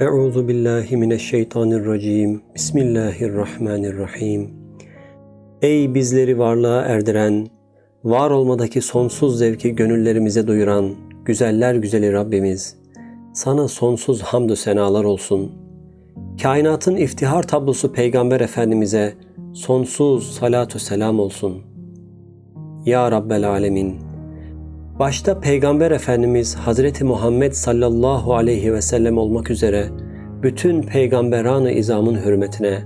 Euzu billahi mineşşeytanirracim. Bismillahirrahmanirrahim. Ey bizleri varlığa erdiren, var olmadaki sonsuz zevki gönüllerimize duyuran güzeller güzeli Rabbimiz. Sana sonsuz hamdü senalar olsun. Kainatın iftihar tablosu Peygamber Efendimiz'e sonsuz salatu selam olsun. Ya Rabbel Alemin. Başta Peygamber Efendimiz Hazreti Muhammed sallallahu aleyhi ve sellem olmak üzere bütün peygamberanı izamın hürmetine,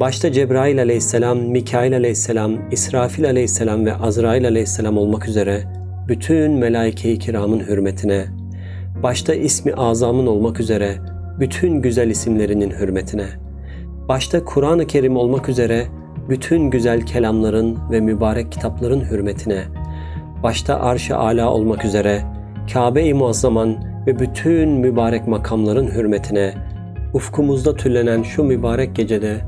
başta Cebrail aleyhisselam, Mikail aleyhisselam, İsrafil aleyhisselam ve Azrail aleyhisselam olmak üzere bütün melaike-i kiramın hürmetine, başta ismi azamın olmak üzere bütün güzel isimlerinin hürmetine, başta Kur'an-ı Kerim olmak üzere bütün güzel kelamların ve mübarek kitapların hürmetine, başta arş-ı ala olmak üzere Kabe-i Muazzama'nın ve bütün mübarek makamların hürmetine ufkumuzda tüllenen şu mübarek gecede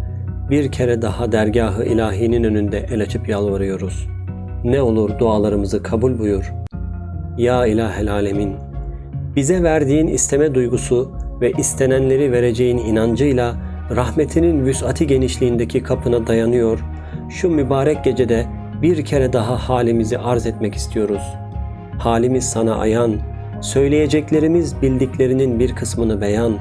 bir kere daha dergahı ilahinin önünde el açıp yalvarıyoruz. Ne olur dualarımızı kabul buyur. Ya ilahel alemin, bize verdiğin isteme duygusu ve istenenleri vereceğin inancıyla rahmetinin vüs'ati genişliğindeki kapına dayanıyor. Şu mübarek gecede bir kere daha halimizi arz etmek istiyoruz. Halimiz sana ayan, söyleyeceklerimiz bildiklerinin bir kısmını beyan.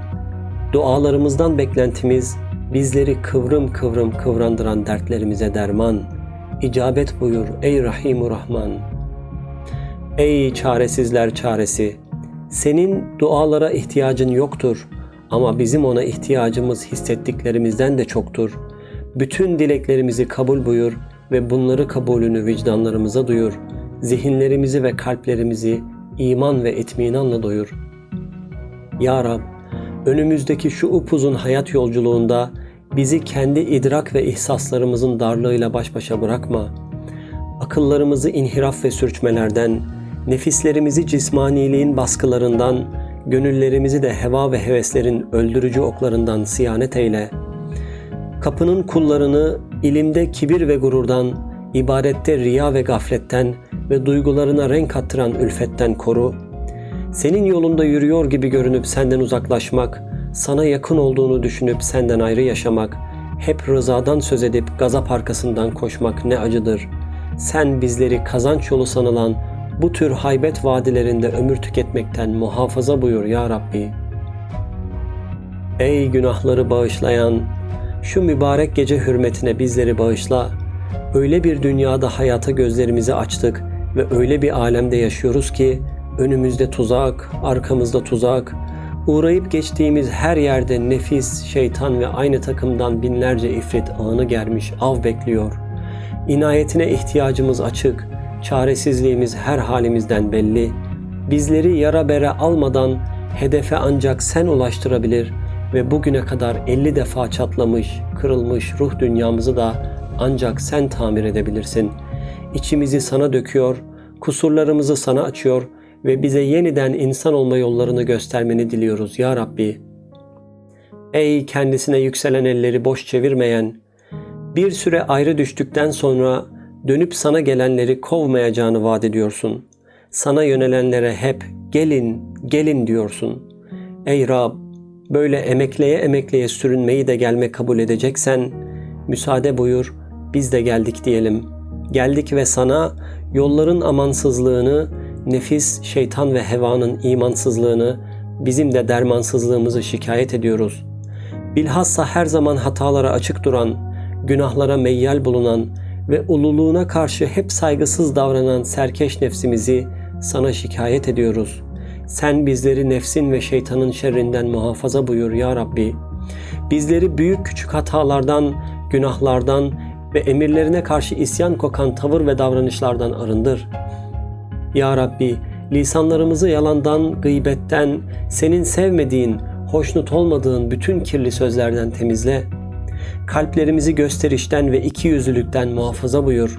Dualarımızdan beklentimiz bizleri kıvrım kıvrım kıvrandıran dertlerimize derman. İcabet buyur ey Rahimu Rahman. Ey çaresizler çaresi, senin dualara ihtiyacın yoktur ama bizim ona ihtiyacımız hissettiklerimizden de çoktur. Bütün dileklerimizi kabul buyur ve bunları kabulünü vicdanlarımıza duyur. Zihinlerimizi ve kalplerimizi iman ve etminanla doyur. Ya Rab, önümüzdeki şu upuzun hayat yolculuğunda bizi kendi idrak ve ihsaslarımızın darlığıyla baş başa bırakma. Akıllarımızı inhiraf ve sürçmelerden, nefislerimizi cismaniliğin baskılarından, gönüllerimizi de heva ve heveslerin öldürücü oklarından siyanet eyle. Kapının kullarını ilimde kibir ve gururdan, ibadette riya ve gafletten ve duygularına renk attıran ülfetten koru. Senin yolunda yürüyor gibi görünüp senden uzaklaşmak, sana yakın olduğunu düşünüp senden ayrı yaşamak, hep rızadan söz edip gazap arkasından koşmak ne acıdır. Sen bizleri kazanç yolu sanılan bu tür haybet vadilerinde ömür tüketmekten muhafaza buyur ya Rabbi. Ey günahları bağışlayan, şu mübarek gece hürmetine bizleri bağışla. Öyle bir dünyada hayata gözlerimizi açtık ve öyle bir alemde yaşıyoruz ki önümüzde tuzak, arkamızda tuzak, uğrayıp geçtiğimiz her yerde nefis, şeytan ve aynı takımdan binlerce ifrit ağını germiş av bekliyor. İnayetine ihtiyacımız açık, çaresizliğimiz her halimizden belli. Bizleri yara bere almadan hedefe ancak sen ulaştırabilir ve bugüne kadar 50 defa çatlamış, kırılmış ruh dünyamızı da ancak sen tamir edebilirsin. İçimizi sana döküyor, kusurlarımızı sana açıyor ve bize yeniden insan olma yollarını göstermeni diliyoruz ya Rabbi. Ey kendisine yükselen elleri boş çevirmeyen, bir süre ayrı düştükten sonra dönüp sana gelenleri kovmayacağını vaat ediyorsun. Sana yönelenlere hep gelin, gelin diyorsun. Ey Rab, böyle emekleye emekleye sürünmeyi de gelme kabul edeceksen, müsaade buyur, biz de geldik diyelim. Geldik ve sana yolların amansızlığını, nefis, şeytan ve hevanın imansızlığını, bizim de dermansızlığımızı şikayet ediyoruz. Bilhassa her zaman hatalara açık duran, günahlara meyyal bulunan ve ululuğuna karşı hep saygısız davranan serkeş nefsimizi sana şikayet ediyoruz. Sen bizleri nefsin ve şeytanın şerrinden muhafaza buyur ya Rabbi. Bizleri büyük küçük hatalardan, günahlardan ve emirlerine karşı isyan kokan tavır ve davranışlardan arındır. Ya Rabbi, lisanlarımızı yalandan, gıybetten, senin sevmediğin, hoşnut olmadığın bütün kirli sözlerden temizle. Kalplerimizi gösterişten ve iki yüzlülükten muhafaza buyur.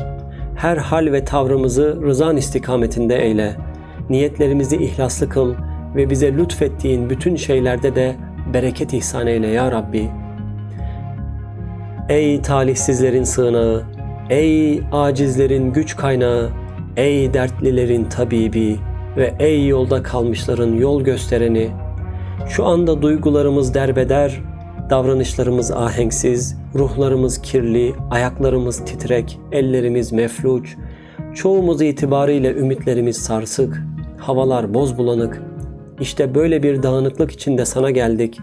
Her hal ve tavrımızı rızan istikametinde eyle. Niyetlerimizi ihlaslı kıl ve bize lütfettiğin bütün şeylerde de bereket ihsan eyle ya Rabbi. Ey talihsizlerin sığınağı, ey acizlerin güç kaynağı, ey dertlilerin tabibi ve ey yolda kalmışların yol göstereni, Şu anda duygularımız derbeder, davranışlarımız ahenksiz, ruhlarımız kirli, ayaklarımız titrek, ellerimiz mefluç, çoğumuz itibariyle ümitlerimiz sarsık, havalar boz bulanık. İşte böyle bir dağınıklık içinde sana geldik.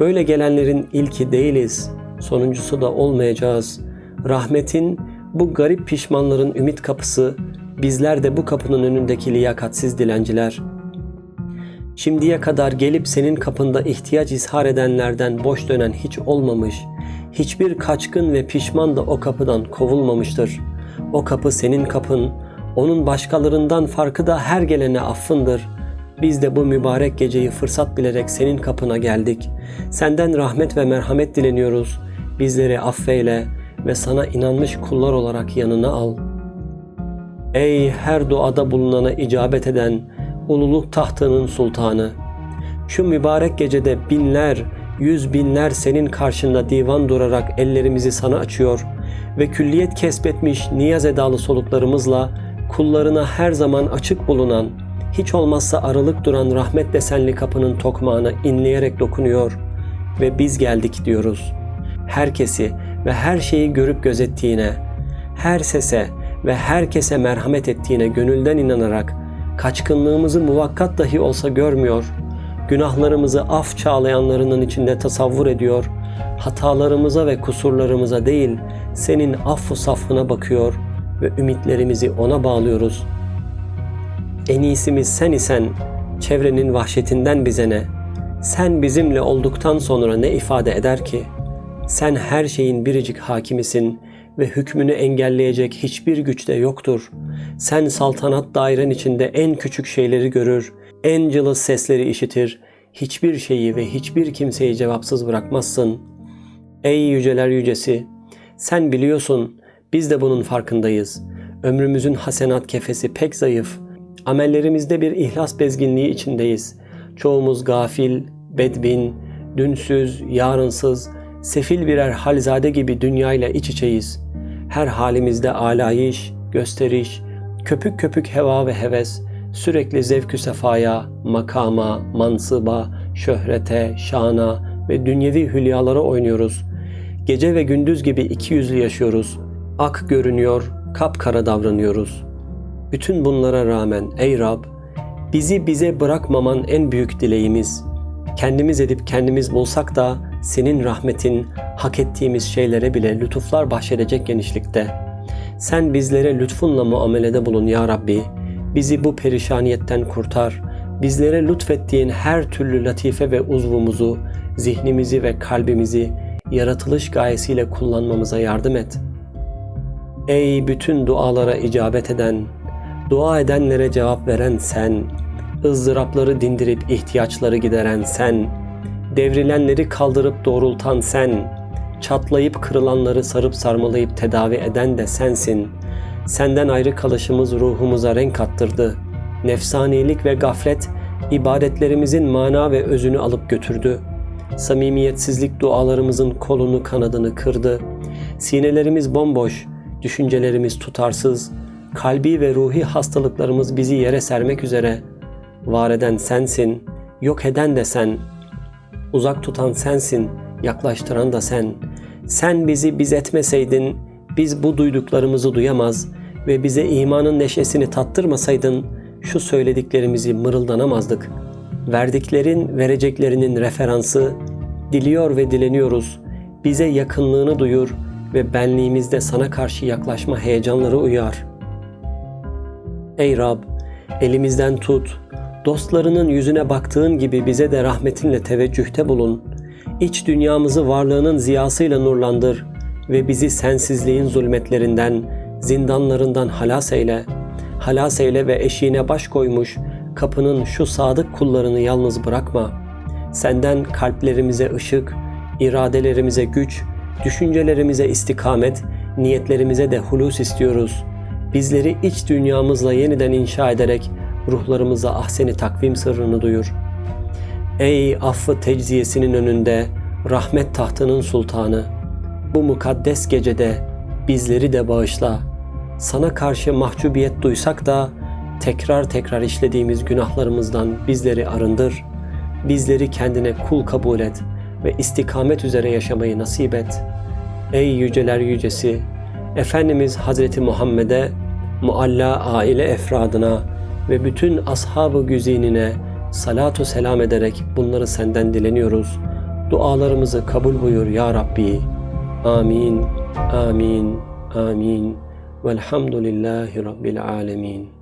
Böyle gelenlerin ilki değiliz, sonuncusu da olmayacağız. Rahmetin bu garip pişmanların ümit kapısı, bizler de bu kapının önündeki liyakatsiz dilenciler.'' Şimdiye kadar gelip senin kapında ihtiyaç izhar edenlerden boş dönen hiç olmamış, hiçbir kaçkın ve pişman da o kapıdan kovulmamıştır. O kapı senin kapın, onun başkalarından farkı da her gelene affındır. Biz de bu mübarek geceyi fırsat bilerek senin kapına geldik. Senden rahmet ve merhamet dileniyoruz. Bizleri affeyle ve sana inanmış kullar olarak yanına al. Ey her duada bulunana icabet eden, ululuk tahtının sultanı. Şu mübarek gecede binler, yüz binler senin karşında divan durarak ellerimizi sana açıyor ve külliyet kesbetmiş niyaz edalı soluklarımızla kullarına her zaman açık bulunan, hiç olmazsa aralık duran rahmet desenli kapının tokmağına inleyerek dokunuyor ve biz geldik diyoruz. Herkesi ve her şeyi görüp gözettiğine, her sese ve herkese merhamet ettiğine gönülden inanarak kaçkınlığımızı muvakkat dahi olsa görmüyor, günahlarımızı af çağlayanlarının içinde tasavvur ediyor, hatalarımıza ve kusurlarımıza değil, senin affu safhına bakıyor ve ümitlerimizi ona bağlıyoruz. En iyisimiz sen isen, çevrenin vahşetinden bize ne? Sen bizimle olduktan sonra ne ifade eder ki? Sen her şeyin biricik hakimisin ve hükmünü engelleyecek hiçbir güç de yoktur. Sen saltanat dairen içinde en küçük şeyleri görür, en cılız sesleri işitir, hiçbir şeyi ve hiçbir kimseyi cevapsız bırakmazsın. Ey yüceler yücesi, sen biliyorsun, biz de bunun farkındayız. Ömrümüzün hasenat kefesi pek zayıf. Amellerimizde bir ihlas bezginliği içindeyiz. Çoğumuz gafil, bedbin, dünsüz, yarınsız, sefil birer halzade gibi dünyayla iç içeyiz. Her halimizde alayış, gösteriş, köpük köpük heva ve heves, sürekli zevkü sefaya, makama, mansıba, şöhrete, şana ve dünyevi hülyalara oynuyoruz. Gece ve gündüz gibi iki yüzlü yaşıyoruz. Ak görünüyor, kapkara davranıyoruz. Bütün bunlara rağmen ey Rab, bizi bize bırakmaman en büyük dileğimiz. Kendimiz edip kendimiz bulsak da senin rahmetin hak ettiğimiz şeylere bile lütuflar bahşedecek genişlikte. Sen bizlere lütfunla muamelede bulun ya Rabbi. Bizi bu perişaniyetten kurtar. Bizlere lütfettiğin her türlü latife ve uzvumuzu, zihnimizi ve kalbimizi yaratılış gayesiyle kullanmamıza yardım et. Ey bütün dualara icabet eden, dua edenlere cevap veren sen, ızdırapları dindirip ihtiyaçları gideren sen, devrilenleri kaldırıp doğrultan sen, çatlayıp kırılanları sarıp sarmalayıp tedavi eden de sensin. Senden ayrı kalışımız ruhumuza renk attırdı. Nefsanilik ve gaflet ibadetlerimizin mana ve özünü alıp götürdü. Samimiyetsizlik dualarımızın kolunu kanadını kırdı. Sinelerimiz bomboş, düşüncelerimiz tutarsız, kalbi ve ruhi hastalıklarımız bizi yere sermek üzere. Var eden sensin, yok eden de sen. Uzak tutan sensin, yaklaştıran da sen. Sen bizi biz etmeseydin biz bu duyduklarımızı duyamaz ve bize imanın neşesini tattırmasaydın şu söylediklerimizi mırıldanamazdık. Verdiklerin vereceklerinin referansı diliyor ve dileniyoruz. Bize yakınlığını duyur ve benliğimizde sana karşı yaklaşma heyecanları uyar. Ey Rab, elimizden tut, dostlarının yüzüne baktığın gibi bize de rahmetinle teveccühte bulun. İç dünyamızı varlığının ziyasıyla nurlandır ve bizi sensizliğin zulmetlerinden, zindanlarından halas eyle. Halas eyle ve eşiğine baş koymuş kapının şu sadık kullarını yalnız bırakma. Senden kalplerimize ışık, iradelerimize güç, düşüncelerimize istikamet, niyetlerimize de hulus istiyoruz. Bizleri iç dünyamızla yeniden inşa ederek ruhlarımıza ahseni takvim sırrını duyur.'' Ey affı tecziyesinin önünde rahmet tahtının sultanı, bu mukaddes gecede bizleri de bağışla. Sana karşı mahcubiyet duysak da tekrar tekrar işlediğimiz günahlarımızdan bizleri arındır. bizleri kendine kul kabul et ve istikamet üzere yaşamayı nasip et. Ey yüceler yücesi, Efendimiz Hazreti Muhammed'e, mualla aile efradına ve bütün ashab-ı güzinine salatu selam ederek bunları senden dileniyoruz. Dualarımızı kabul buyur ya Rabbi. Amin, amin, amin. Velhamdülillahi Rabbil alemin.